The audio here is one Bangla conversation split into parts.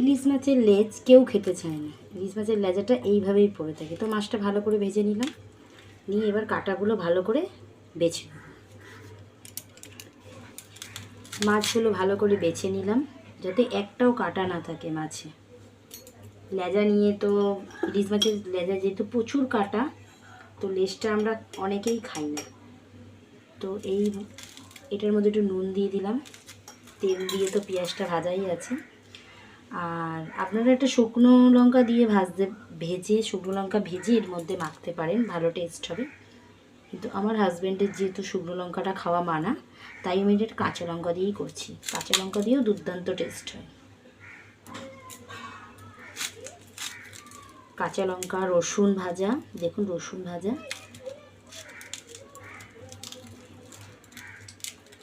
ইলিশ মাছের লেজ কেউ খেতে চায় না। ইলিশ মাছের লেজাটা এইভাবেই পড়ে থাকে। তো মাছটা ভালো করে ভেজে নিলাম। নিয়ে এবার কাটাগুলো ভালো করে বেছে। মাছগুলো ভালো করে বেছে নিলাম, যাতে একটাও কাটা না থাকে মাছে। লেজা নিয়ে তো, ইলিশ মাছের লেজা যেহেতু প্রচুর কাটা, তো লেজটা আমরা অনেকেই খাই না। তো এই, এটার মধ্যে একটু নুন দিয়ে দিলাম। তেল দিয়ে তো পেঁয়াজটা ভাজাই আছে। আর আপনারা একটা শুকনো লঙ্কা দিয়ে ভাজতে, ভেজে শুকনো লঙ্কা ভেজে এর মধ্যে মাখতে পারেন, ভালো টেস্ট হবে। কিন্তু আমার হাজব্যান্ডের যেহেতু শুকনো লঙ্কাটা খাওয়া মানা, তাই আমি এটা কাঁচা লঙ্কা দিয়েই করছি। কাঁচা লঙ্কা দিয়েও দুর্দান্ত টেস্ট হয়। কাঁচা লঙ্কা, রসুন ভাজা, দেখুন রসুন ভাজা।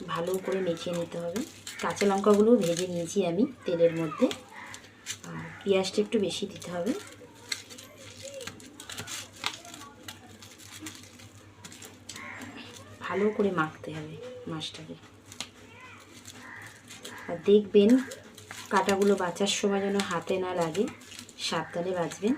ভালো করে মেখে নিতে হবে। কাঁচা লঙ্কাগুলো ভেজে নিয়েছি আমি তেলের মধ্যে। পেঁয়াজটা একটু বেশি দিতে হবে। ভালো করে মাখতে হবে মাছটাকে। আর দেখবেন কাটাগুলো বাঁচার সময় যেন হাতে না লাগে, সাবধানে বাঁচবেন।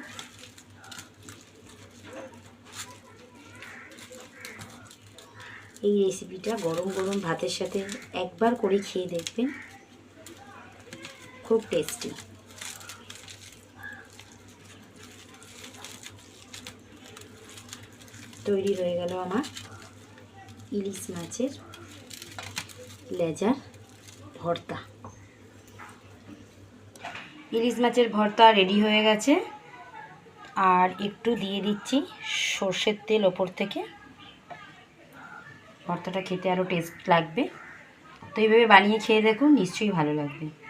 এই রেসিপিটা গরম গরম ভাতের সাথে একবার করে খেয়ে দেখবেন। খুব টেস্টি তৈরি হয়ে গেল আমার ইলিশ মাছের লেজার ভর্তা। ইলিশ মাছের ভর্তা রেডি হয়ে গেছে। আর একটু দিয়ে দিচ্ছি সর্ষের তেল ওপর থেকে। ভর্তাটা খেতে আরও টেস্ট লাগবে। তো এইভাবে বানিয়ে খেয়ে দেখুন, নিশ্চয়ই ভালো লাগবে।